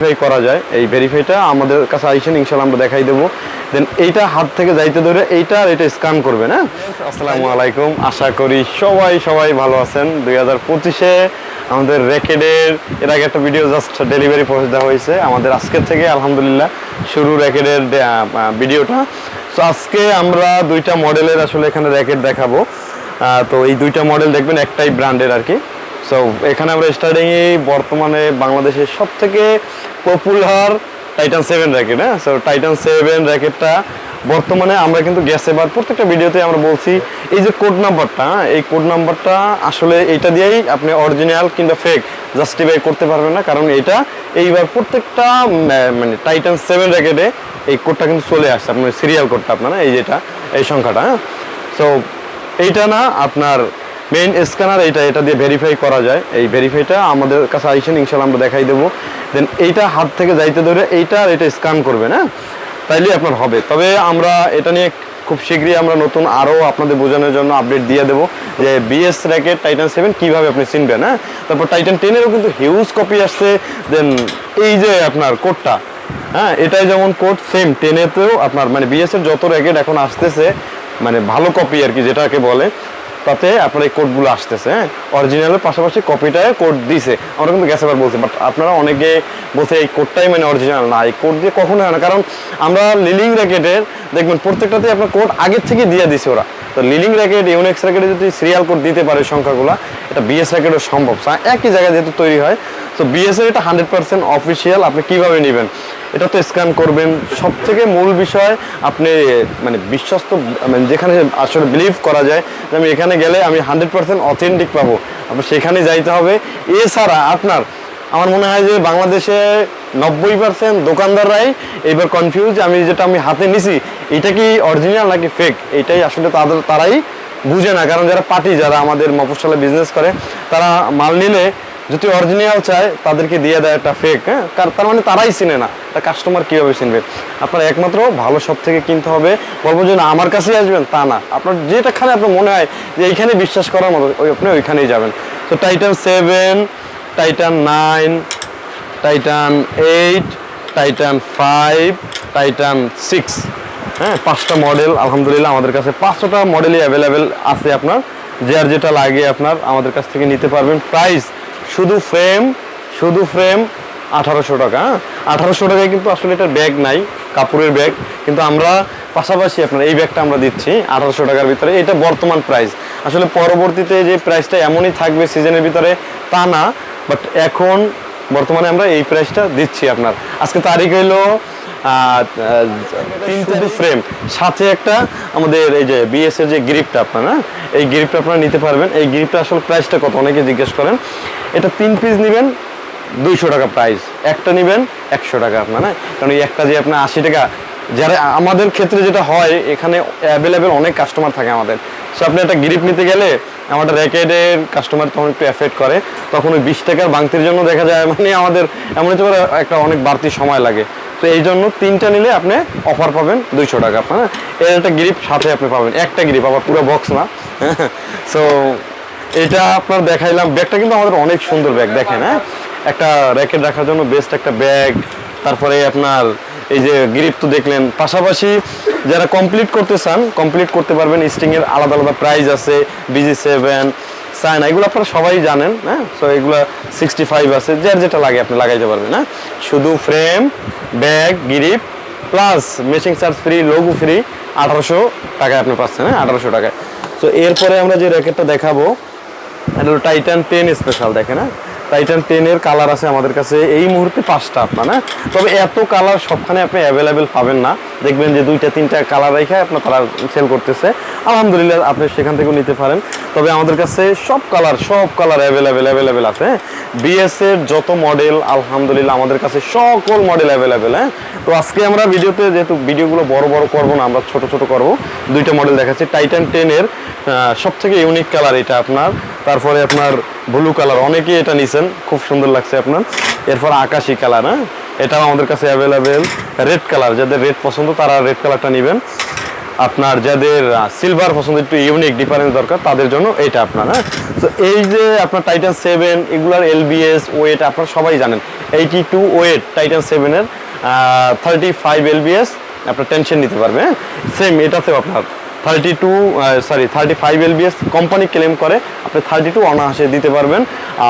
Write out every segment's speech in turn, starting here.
Verify করা যায়। এই ভেরিফাইটা আমাদের কাছে আইসেন ইনশাল্লাহ আমরা দেখাই দেবো। দেন এইটা হাত থেকে যাইতে ধরে এইটা আর এটা স্ক্যান করবে না আসসালামু আলাইকুম। আশা করি সবাই সবাই ভালো আছেন। দুই হাজার পঁচিশে আমাদের র্যাকেডের এর আগে একটা ভিডিও জাস্ট ডেলিভারি পৌঁছে দেওয়া হয়েছে। আমাদের আজকের থেকে আলহামদুলিল্লাহ শুরু র্যাকেডের ভিডিওটা তো আজকে আমরা দুইটা মডেলের আসলে এখানে র্যাকেট দেখাবো। তো এই দুইটা মডেল দেখবেন একটাই ব্র্যান্ডের আর কি। সো এখানে আমরা স্টার্টিংয়ে বর্তমানে বাংলাদেশের সব থেকে পপুলার টাইটান সেভেন র্যাকেট হ্যাঁ? সো টাইটান সেভেন র্যাকেটটা বর্তমানে আমরা কিন্তু গ্যাস এবার প্রত্যেকটা ভিডিওতে আমরা বলছি এই যে কোড নাম্বারটা এই কোড নাম্বারটা আসলে এটা দিয়েই আপনি অরিজিনাল কিংবা ফেক জাস্টিফাই করতে পারবেন না। কারণ এটা এইবার প্রত্যেকটা মানে টাইটান সেভেন র্যাকেটে এই কোডটা কিন্তু চলে আসছে। আপনার সিরিয়াল কোডটা আপনার হ্যাঁ, এই যেটা এই সংখ্যাটা হ্যাঁ? সো এইটা না আপনার মেইন স্ক্যানার এইটা, এটা দিয়ে ভেরিফাই করা যায়। এই ভেরিফাইটা আমাদের কাছে আইসেন ইনশাল্লাহ আমরা দেখাই দেবো। দেন এইটা হাত থেকে যাইতে ধরে এইটা আর এটা স্ক্যান করবে, না? তাইলে আপনার হবে। তবে আমরা এটা নিয়ে খুব শীঘ্রই আমরা নতুন আরও আপনাদের বোঝানোর জন্য আপডেট দিয়ে দেবো যে বিএস র্যাকেট টাইটান সেভেন কীভাবে আপনি চিনবেন হ্যাঁ? তারপর টাইটান টেনেরও কিন্তু হিউজ কপি আসছে। দেন এই যে আপনার কোডটা হ্যাঁ? এটাই যেমন কোড সেম টেনেতেও আপনার মানে বিএস এর যত র্যাকেট এখন আসতেছে মানে ভালো কপি আর কি যেটাকে বলে তাতে আপনার এই কোডগুলো আসতেছে হ্যাঁ? অরিজিনালের পাশাপাশি কপিটায় কোড দিছে। আমরা কিন্তু গ্যাস এবার বলছি বাট আপনারা অনেকে বলছে এই কোডটাই মানে অরিজিনাল না, এই কোড দিয়ে কখনো হয় না। কারণ আমরা লিলিং র্যাকেটের দেখবেন প্রত্যেকটাতে আপনার কোড আগের থেকে দিয়ে দিছে ওরা। তো লিলিং র্যাকেট ইউনেক্স র্যাকেটে যদি সিরিয়াল কোড দিতে পারে সংখ্যাগুলো, এটা বিএস র্যাকেটও সম্ভব। একই জায়গায় যেহেতু তৈরি হয়, তো বিএস এর এটা হান্ড্রেড পার্সেন্ট অফিসিয়াল আপনি কীভাবে নেবেন? এটা তো স্ক্যান করবেন। সব থেকে মূল বিষয় আপনি মানে বিশ্বস্ত মানে যেখানে আসলে বিলিভ করা যায়, যে আমি এখানে গেলে আমি হান্ড্রেড পার্সেন্ট অথেন্টিক পাবো। আপনি সেখানে যাইতে হবে। এছাড়া আপনার, আমার মনে হয় যে বাংলাদেশে নব্বই পার্সেন্ট দোকানদাররাই এবার কনফিউজ আমি যেটা আমি হাতে নিছি, এটা কি অরিজিনাল নাকি ফেক এটাই আসলে তাদের, তারাই বুঝে না। কারণ যারা পার্টি, যারা আমাদের মফস্বলে বিজনেস করে, তারা মাল নিলে যদি অরিজিনাল চায়, তাদেরকে দিয়ে দেয় একটা ফেক হ্যাঁ? তার মানে তারাই চিনে না। তা কাস্টমার কীভাবে চিনবে? আপনার একমাত্র ভালো সব থেকে কিনতে হবে। বলব যে আমার কাছেই আসবেন, তা না। আপনার যেটা খানে, আপনার মনে হয় যে এইখানে বিশ্বাস করার মতো, ওই আপনি ওইখানেই যাবেন। তো Titan seven Titan nine Titan eight Titan five Titan six হ্যাঁ? পাঁচটা মডেল আলহামদুলিল্লাহ, আমাদের কাছে পাঁচশোটা মডেলই অ্যাভেলেবেল আছে আপনার। যে আর যেটা লাগে আপনার, আমাদের কাছ থেকে নিতে পারবেন। প্রাইস শুধু ফ্রেম শুধু ফ্রেম আঠারোশো টাকা হ্যাঁ? আঠারোশো টাকায় কিন্তু আসলে এটা ব্যাগ নাই, কাপড়ের ব্যাগ কিন্তু আমরা পাশাপাশি আপনার এই ব্যাগটা আমরা দিচ্ছি, আঠারোশো টাকার ভিতরে। এটা বর্তমান প্রাইস আসলে পরবর্তীতে যে প্রাইসটা এমনই থাকবে সিজনের ভিতরে, তা না। বাট এখন বর্তমানে আমরা এই প্রাইসটা দিচ্ছি আপনার। আজকে তারিখ হইল তিনটে ফ্রেম সাথে একটা আমাদের এই যে বিএস এর যে গ্রিপটা আপনার হ্যাঁ? এই গ্রিপটা আপনারা নিতে পারবেন। এই গ্রিপটা আসলে প্রাইসটা কত? অনেকে জিজ্ঞেস করেন। এটা তিন পিস নেবেন, দুইশো টাকা প্রাইস একটা নেবেন, একশো টাকা আপনার হ্যাঁ কারণ এই একটা যে আপনার আশি টাকা, যারা আমাদের ক্ষেত্রে যেটা হয়, এখানে অ্যাভেলেবেল অনেক কাস্টমার থাকে আমাদের। সো আপনি একটা গ্রিপ নিতে গেলে আমাদের র্যাকেটের কাস্টমার তখন একটু এফেক্ট করে। তখন ওই বিশ টাকার বাংতির জন্য দেখা যায় মানে আমাদের এমন পারে একটা অনেক বাড়তি সময় লাগে। তো এই জন্য তিনটা নিলে আপনি অফার পাবেন দুইশো টাকা। হ্যাঁ? এর একটা গ্রিপ সাথে আপনি পাবেন। একটা গ্রিপ আবার পুরো বক্স না। সো এটা আপনার দেখাইলাম। ব্যাগটা কিন্তু আমাদের অনেক সুন্দর ব্যাগ দেখেন হ্যাঁ? একটা র্যাকেট রাখার জন্য বেস্ট একটা ব্যাগ তারপরে আপনার এই যে গ্রিপ তো দেখলেন। পাশাপাশি যারা কমপ্লিট করতে চান কমপ্লিট করতে পারবেন। স্টিংয়ের আলাদা আলাদা প্রাইস আছে বিজি সেভেন সাইন, এগুলো আপনারা সবাই জানেন হ্যাঁ সো এগুলো সিক্সটি ফাইভ আছে, যার যেটা লাগে আপনি লাগাইতে পারবেন হ্যাঁ শুধু frame bag grip plus machine charge free logo free আঠারোশো টাকায় আপনি পাচ্ছেন হ্যাঁ? আঠারোশো টাকায়। সো এরপরে আমরা যে র্যাকেটটা দেখাবো, এটা হলো টাইটান টেন স্পেশাল দেখেন হ্যাঁ? টাইটান টেনের কালার আছে আমাদের কাছে। এই মুহূর্তে পাঁচটা আপনার হ্যাঁ? তবে এত কালার সবখানে আপনি অ্যাভেলেবেল পাবেন না। দেখবেন যে দুইটা, তিনটা কালার রেখে আপনার তারা সেল করতেছে। আলহামদুলিল্লাহ আপনি সেখান থেকেও নিতে পারেন। তবে আমাদের কাছে সব কালার সব কালার অ্যাভেলেবেল অ্যাভেলেবেল আছে। বিএস এর যত মডেল আলহামদুলিল্লাহ আমাদের কাছে সকল মডেল অ্যাভেলেবেল হ্যাঁ? তো আজকে আমরা ভিডিওতে যেহেতু ভিডিওগুলো বড় বড় করব না, আমরা ছোট ছোট করব। দুইটা মডেল দেখাচ্ছি। টাইটান টেনের সব থেকে ইউনিক কালার এটা আপনার। তারপরে আপনার ব্লু কালার অনেকেই এটা নিছেন, খুব সুন্দর লাগছে আপনার। এরপর আকাশি কালার হ্যাঁ? এটাও আমাদের কাছে অ্যাভেলেবেল রেড কালার যাদের রেড পছন্দ, তারা রেড কালারটা নেবেন। আপনার যাদের সিলভার পছন্দ, একটু ইউনিক ডিফারেন্স দরকার, তাদের জন্য এটা আপনার হ্যাঁ? তো এই যে আপনার টাইটান সেভেন এগুলার এলবিএস ওয়েট আপনার সবাই জানেন। এইটি টু ওয়েট টাইটান সেভেনের থার্টি ফাইভ এল এলবিএস আপনার টেনশন নিতে পারবে হ্যাঁ? সেম এটাতেও আপনার। Thirty two sorry thirty five lbs company claim করে, আপনি থার্টি টু অনায়াসে দিতে পারবেন,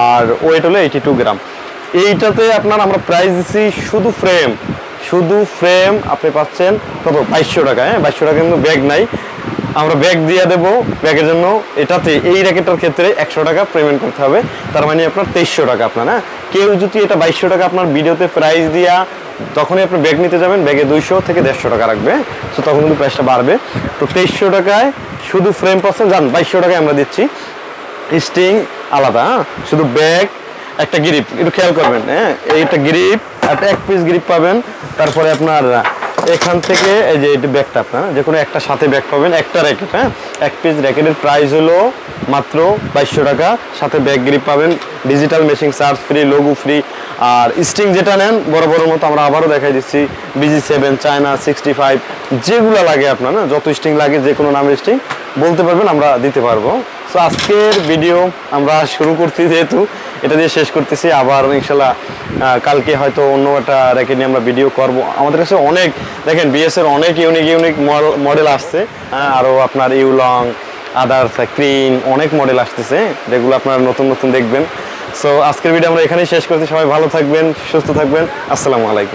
আর ওয়েট হলো এইটি টু গ্রাম। এইটাতে আপনার আমরা প্রাইস দিচ্ছি শুধু ফ্রেম শুধু ফ্রেম আপনি পাচ্ছেন কত? বাইশশো টাকা হ্যাঁ? বাইশশো টাকা কিন্তু ব্যাগ নাই। আমরা ব্যাগ দিয়ে দেবো ব্যাগের জন্য এটাতে, এই র্যাকেটটার ক্ষেত্রে একশো টাকা পেমেন্ট করতে হবে। তার মানে আপনার তেইশশো টাকা আপনার হ্যাঁ? কেউ যদি এটা বাইশশো টাকা আপনার ভিডিওতে প্রাইস দিয়া তখনই আপনি ব্যাগ নিতে যাবেন ব্যাগে দুইশো থেকে দেড়শো টাকা রাখবে। তো তখন কিন্তু প্রাইসটা বাড়বে। তো তেইশশো টাকায় শুধু ফ্রেম পাচ্ছেন যান বাইশশো টাকায় আমরা দিচ্ছি। স্টিং আলাদা হ্যাঁ? শুধু ব্যাগ একটা গ্রিপ একটু খেয়াল করবেন হ্যাঁ? এইটা গ্রিপ একটা এক পিস গ্রিপ পাবেন। তারপরে আপনার এখান থেকে এই যে এটা ব্যাগটা আপনার যে কোনো একটা সাথে ব্যাগ পাবেন, একটা র্যাকেট হ্যাঁ? এক পিস র্যাকেটের প্রাইস হলো মাত্র বাইশশো টাকা। সাথে ব্যাগ গ্রিপ পাবেন digital machine charge free logo free আর স্টিং যেটা নেন, বড় বড় মতো আমরা আবারও দেখাই দিচ্ছি। BG seven China sixty five যেগুলো লাগে আপনার না যত স্টিং লাগে যে কোনো নামের স্টিং বলতে পারবেন, আমরা দিতে পারব। সো আজকের ভিডিও আমরা শুরু করছি যেহেতু এটা দিয়ে শেষ করতেছি। আবার ইনশাল্লাহ কালকে হয়তো অন্য একটা র্যাকেট নিয়ে আমরা ভিডিও করব। আমাদের কাছে অনেক দেখেন বিএসের অনেক ইউনিক ইউনিক মডেল আসছে। হ্যাঁ, আরও আপনার ইউলং আদার্স ক্রিম অনেক মডেল আসতেছে যেগুলো আপনারা নতুন নতুন দেখবেন। সো আজকের ভিডিও আমরা এখানেই শেষ করছি। সবাই ভালো থাকবেন সুস্থ থাকবেন। আসসালামু আলাইকুম।